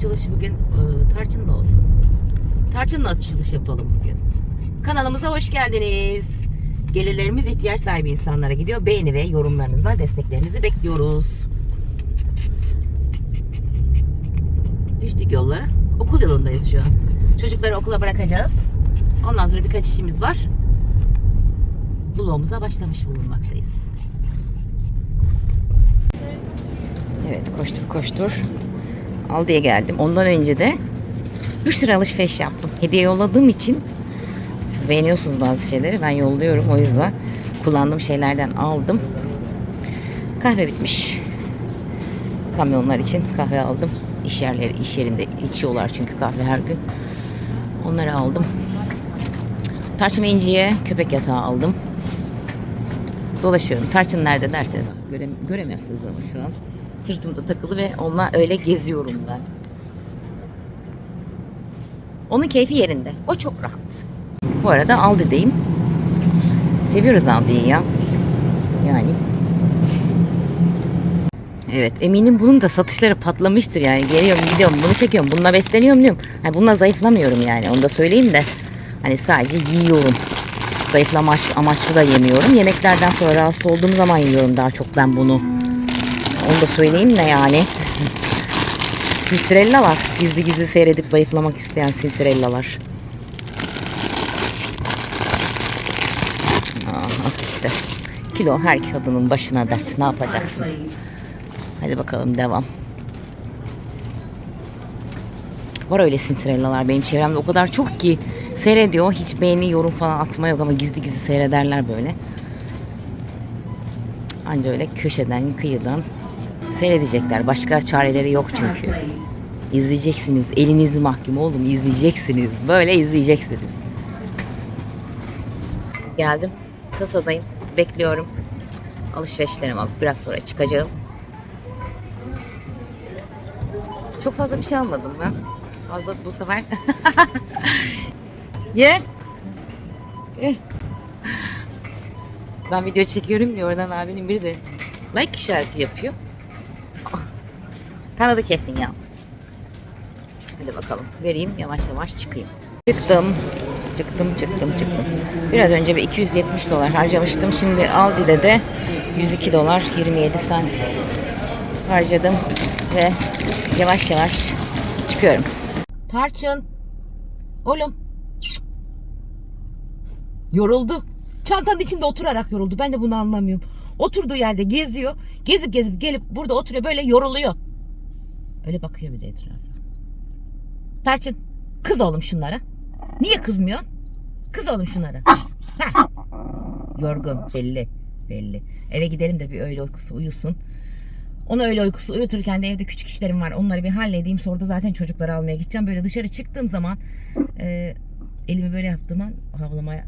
açılış bugün e, tarçınla olsun. Tarçınla açılış yapalım bugün. Kanalımıza hoş geldiniz. Gelirlerimiz ihtiyaç sahibi insanlara gidiyor. Beğeni ve yorumlarınızla desteklerinizi bekliyoruz. Düştük yollara. Okul yolundayız şu an. Çocukları okula bırakacağız. Ondan sonra birkaç işimiz var. Vlogumuza başlamış bulunmaktayız. Evet koştur koştur. Aldı'ya geldim. Ondan önce de bir sürü alışveriş yaptım. Hediye yolladığım için siz beğeniyorsunuz bazı şeyleri. Ben yolluyorum. O yüzden kullandığım şeylerden aldım. Kahve bitmiş. Kamyonlar için kahve aldım. İş yerleri, iş yerinde içiyorlar çünkü kahve her gün. Onları aldım. Tarçın inciye köpek yatağı aldım. Dolaşıyorum. Tarçın nerede derseniz göre, göremezsiniz ama şu an. Sırtımda takılı ve onunla öyle geziyorum ben. Onun keyfi yerinde. O çok rahat. Bu arada Aldi'deyim. Seviyoruz Aldi'yi ya. Yani. Evet eminim bunun da satışları patlamıştır yani. Geliyorum gidiyorum bunu çekiyorum. Bununla besleniyorum diyorum. Hani bununla zayıflamıyorum yani. Onu da söyleyeyim de. Hani sadece yiyorum. Zayıflama amaç- amaçlı da yemiyorum. Yemeklerden sonra rahatsız olduğum zaman yiyorum daha çok ben bunu. Onu da söyleyeyim de yani. Silsirellalar. Gizli gizli seyredip zayıflamak isteyen silsirellalar. Aha işte. Kilo her kadının başına dert. Ne yapacaksın? Hadi bakalım devam. Var öyle sintirellalar benim çevremde o kadar çok ki seyrediyor. Hiç beğeni yorum falan atma yok ama gizli gizli seyrederler böyle. Anca öyle köşeden kıyıdan seyredecekler. Başka çareleri yok çünkü. İzleyeceksiniz. Elinizi mahkum oğlum izleyeceksiniz. Böyle izleyeceksiniz. Geldim. Kasadayım. Bekliyorum. Alışverişlerimi alıp biraz sonra çıkacağım. Çok fazla bir şey almadım ben. Fazla bu sefer. Ye. Ye. Ben video çekiyorum diye oradan abinin biri de like işareti yapıyor. Kanadı kesin ya. Hadi bakalım. Vereyim yavaş yavaş çıkayım. Çıktım. Çıktım çıktım çıktım. Biraz önce bir 270 dolar harcamıştım. Şimdi Aldi'de de 102 dolar 27 sent harcadım. Ve yavaş yavaş çıkıyorum. Tarçın. Oğlum. Yoruldu. Çantanın içinde oturarak yoruldu. Ben de bunu anlamıyorum. Oturduğu yerde geziyor. Gezip gezip gelip burada oturuyor böyle yoruluyor. Öyle bakıyor bir de etrafa. Tarçın kız oğlum şunlara. Niye kızmıyorsun? Kız oğlum şunlara. Heh. Yorgun belli belli. Eve gidelim de bir öğle uykusu uyusun. Onu öyle uykusu uyuturken de evde küçük işlerim var. Onları bir halledeyim. Sonra da zaten çocukları almaya gideceğim. Böyle dışarı çıktığım zaman e, elimi böyle yaptığım an havlamaya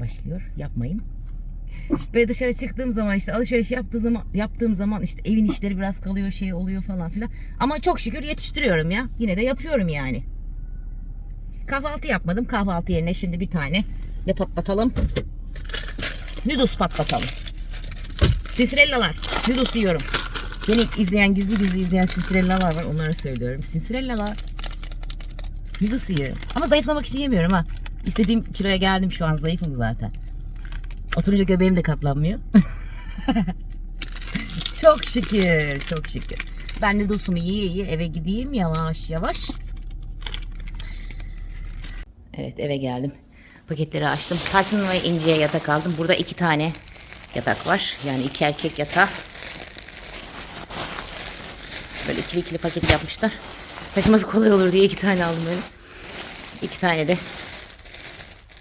başlıyor. Yapmayın. Böyle dışarı çıktığım zaman işte alışveriş yaptığı zaman yaptığım zaman işte evin işleri biraz kalıyor şey oluyor falan filan. Ama çok şükür yetiştiriyorum ya. Yine de yapıyorum yani. Kahvaltı yapmadım. Kahvaltı yerine şimdi bir tane ne patlatalım? Noodles patlatalım. Sisirellalar. Noodles yiyorum. Beni izleyen gizli gizli izleyen sinsirellalar var. Onlara söylüyorum. Sinsirellalar. Noodles yiyorum. Ama zayıflamak için yemiyorum ha. İstediğim kiloya geldim şu an. Zayıfım zaten. Oturunca göbeğim de katlanmıyor. çok şükür. Çok şükür. Ben noodlesumu yiye yiye eve gideyim yavaş yavaş. Evet eve geldim. Paketleri açtım. Tarçın ve inciye yatak aldım. Burada iki tane yatak var. Yani iki erkek yatağı. Böyle ikili ikili paket yapmışlar. Taşıması kolay olur diye iki tane aldım böyle. İki tane de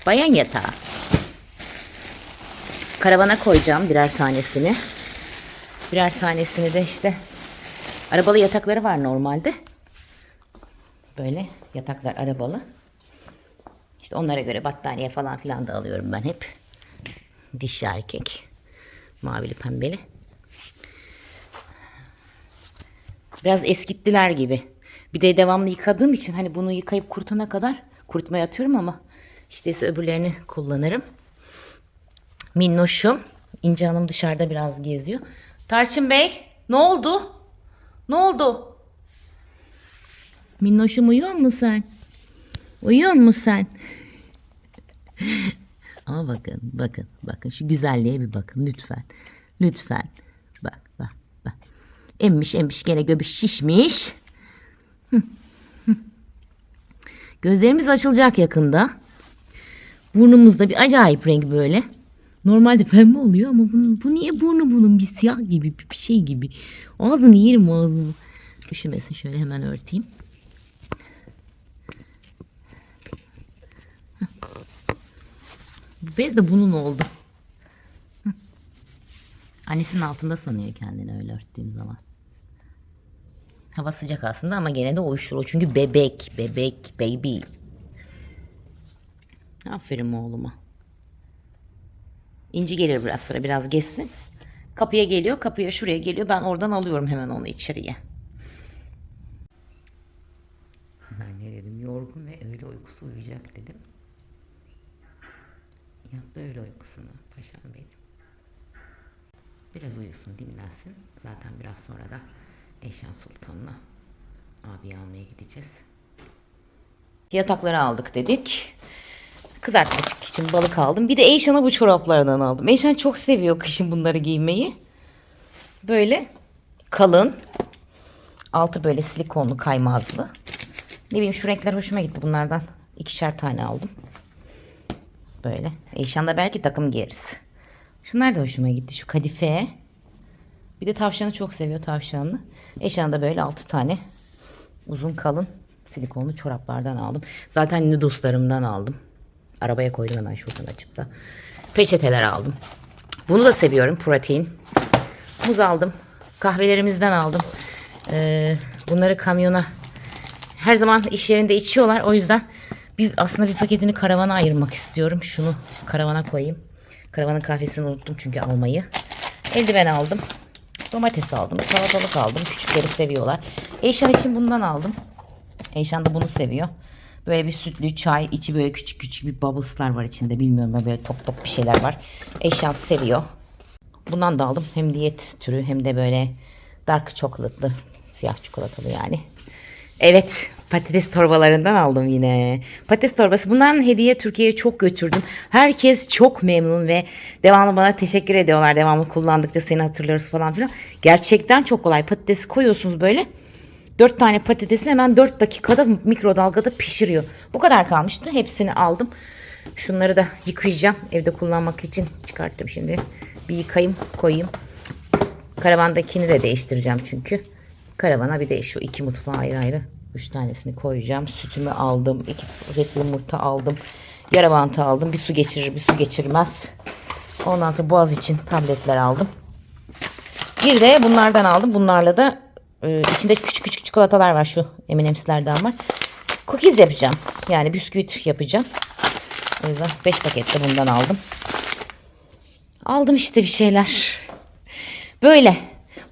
bayan yatağı. Karavana koyacağım birer tanesini. Birer tanesini de işte arabalı yatakları var normalde. Böyle yataklar arabalı. İşte onlara göre battaniye falan filan da alıyorum ben hep. Dişi erkek. Mavili pembeli. Biraz eskittiler gibi. Bir de devamlı yıkadığım için hani bunu yıkayıp kurutana kadar kurutmaya atıyorum ama işte öbürlerini kullanırım. Minnoşum. İnce Hanım dışarıda biraz geziyor. Tarçın Bey ne oldu? Ne oldu? Minnoşum uyuyor musun sen? Uyuyor musun sen? Ama bakın, bakın, bakın şu güzelliğe bir bakın lütfen. Lütfen. Bak, bak, bak. Emmiş, emmiş gene göbüş şişmiş. Gözlerimiz açılacak yakında. Burnumuzda bir acayip renk böyle. Normalde pembe oluyor ama bunun, bu niye burnu bunun bir siyah gibi bir şey gibi. Ağzını yerim ağzını. Üşümesin şöyle hemen örteyim. Bez de bunun oldu. Annesinin altında sanıyor kendini öyle örttüğüm zaman. Hava sıcak aslında ama gene de uyuşur o. Çünkü bebek, bebek, baby. Aferin oğluma. İnci gelir biraz sonra biraz geçsin. Kapıya geliyor, kapıya şuraya geliyor. Ben oradan alıyorum hemen onu içeriye. Ben ne dedim? Yorgun ve öğle uykusu uyuyacak dedim. Yattı öğle uykusunu paşam benim. Biraz uyusun, dinlensin. Zaten biraz sonra da Eşan Sultan'la abi almaya gideceğiz. Yatakları aldık dedik. Kızartmak için balık aldım. Bir de Eyşan'a bu çoraplardan aldım. Eyşan çok seviyor kışın bunları giymeyi. Böyle kalın. Altı böyle silikonlu kaymazlı. Ne bileyim şu renkler hoşuma gitti bunlardan. ikişer tane aldım. Böyle. Eyşan da belki takım giyeriz. Şunlar da hoşuma gitti. Şu kadife. Bir de tavşanı çok seviyor tavşanlı. Eyşan da böyle altı tane uzun kalın silikonlu çoraplardan aldım. Zaten nudoslarımdan aldım. Arabaya koydum hemen şuradan açıp da. Peçeteler aldım. Bunu da seviyorum protein. Muz aldım. Kahvelerimizden aldım. Ee, bunları kamyona her zaman iş yerinde içiyorlar. O yüzden bir aslında bir paketini karavana ayırmak istiyorum. Şunu karavana koyayım. Karavanın kahvesini unuttum çünkü almayı. Eldiven aldım. Domates aldım. Salatalık aldım. Küçükleri seviyorlar. Eyşan için bundan aldım. Eyşan da bunu seviyor. Böyle bir sütlü çay. içi böyle küçük küçük bir bubbles'lar var içinde. Bilmiyorum böyle top top bir şeyler var. Eyşan seviyor. Bundan da aldım. Hem diyet türü hem de böyle dark çikolatlı. Siyah çikolatalı yani. Evet patates torbalarından aldım yine. Patates torbası bundan hediye Türkiye'ye çok götürdüm. Herkes çok memnun ve devamlı bana teşekkür ediyorlar. Devamlı kullandıkça seni hatırlarız falan filan. Gerçekten çok kolay. Patatesi koyuyorsunuz böyle. 4 tane patatesi hemen 4 dakikada mikrodalgada pişiriyor. Bu kadar kalmıştı. Hepsini aldım. Şunları da yıkayacağım. Evde kullanmak için çıkarttım şimdi. Bir yıkayayım koyayım. Karavandakini de değiştireceğim çünkü. Karavana bir de şu iki mutfağı ayrı ayrı. Üç tanesini koyacağım. Sütümü aldım. iki paket yumurta aldım. Yara aldım. Bir su geçirir bir su geçirmez. Ondan sonra boğaz için tabletler aldım. Bir de bunlardan aldım. Bunlarla da e, içinde küçük küçük çikolatalar var. Şu M&M's'lerden var. Cookies yapacağım. Yani bisküvit yapacağım. O yüzden 5 paket de bundan aldım. Aldım işte bir şeyler. Böyle.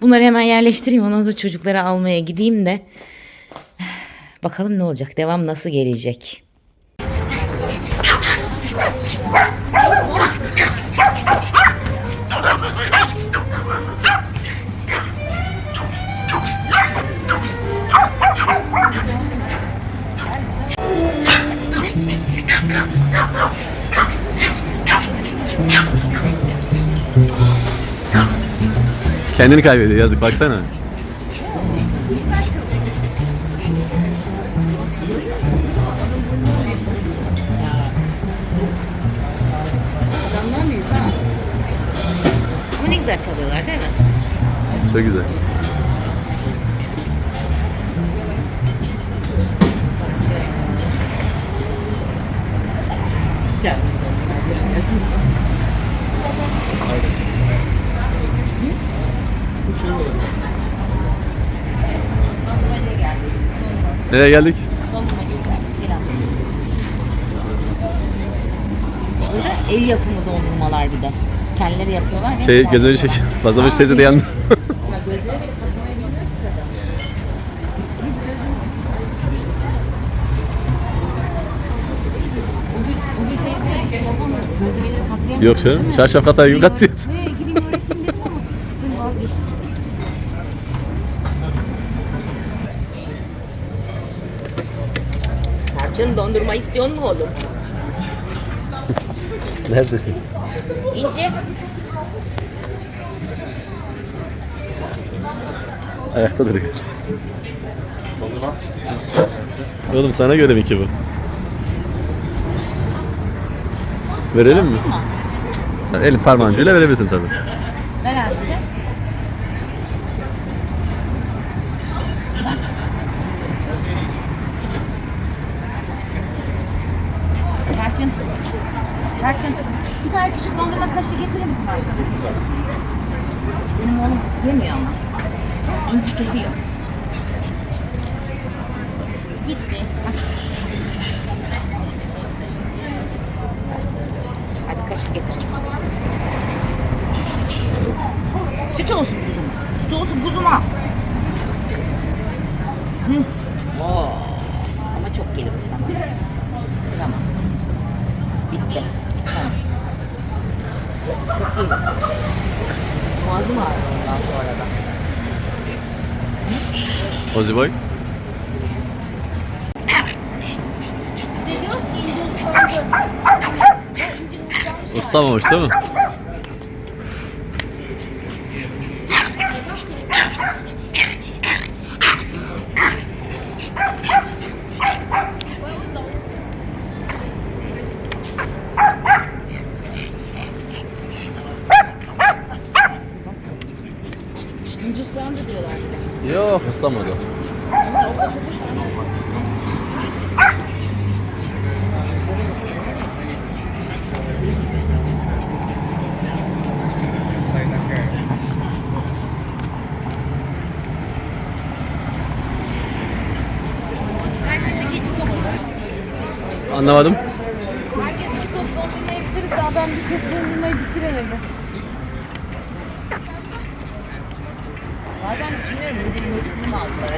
Bunları hemen yerleştireyim. Ondan sonra çocukları almaya gideyim de. Bakalım ne olacak? Devam nasıl gelecek? Kendini kaybediyor yazık baksana. Adamlar mıyız ha? Ama ne güzel çalıyorlar değil mi? Çok güzel. Nereye geldik? Burada el yapımı dondurmalar bir de. Kendileri yapıyorlar. ya. Şey gözleri şey Fazlamış teyze de yandı. Ya gözleri bile katlamayı bilmiyor ki kadın. Bugün, bugün teyze şey yapamıyor. Gözleri katlayamıyor. Yok canım. Şarşaf kata yum katıyorsun. Ne gideyim öğreteyim dedim ama sonra vazgeçtim. Tarçın dondurma istiyor mu oğlum? Neredesin? İnce. Ayakta duruyor. Oğlum sana göre mi ki bu? Verelim mi? Elin parmağın ucuyla verebilirsin tabii. Ver abisi. Tarçın. Tarçın. Bir tane küçük dondurma kaşığı getirir misin abisi? Benim oğlum yemiyor ama. İnci seviyor. Gitti. Bak. Hadi kaşık getirsin. Süt olsun kuzum. Süt olsun kuzuma. Hı. Oo. Ama çok gelir sana. Bitti. Tamam. Çok gelir. Boğazım ağrıyor ondan sonra da. Ozi boy. Islandı. Islamamış değil mi? Anlamadım. Herkes iki top bitirip daha ben bir top dondurmayı bitiremedim. Bazen düşünüyorum müdürün hepsini mi aldılar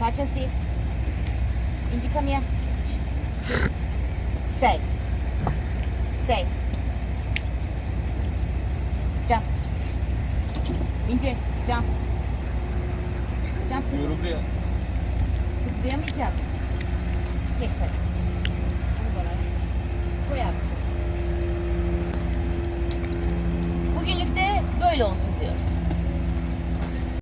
Parça sil. İnci come here. Stay. Stay.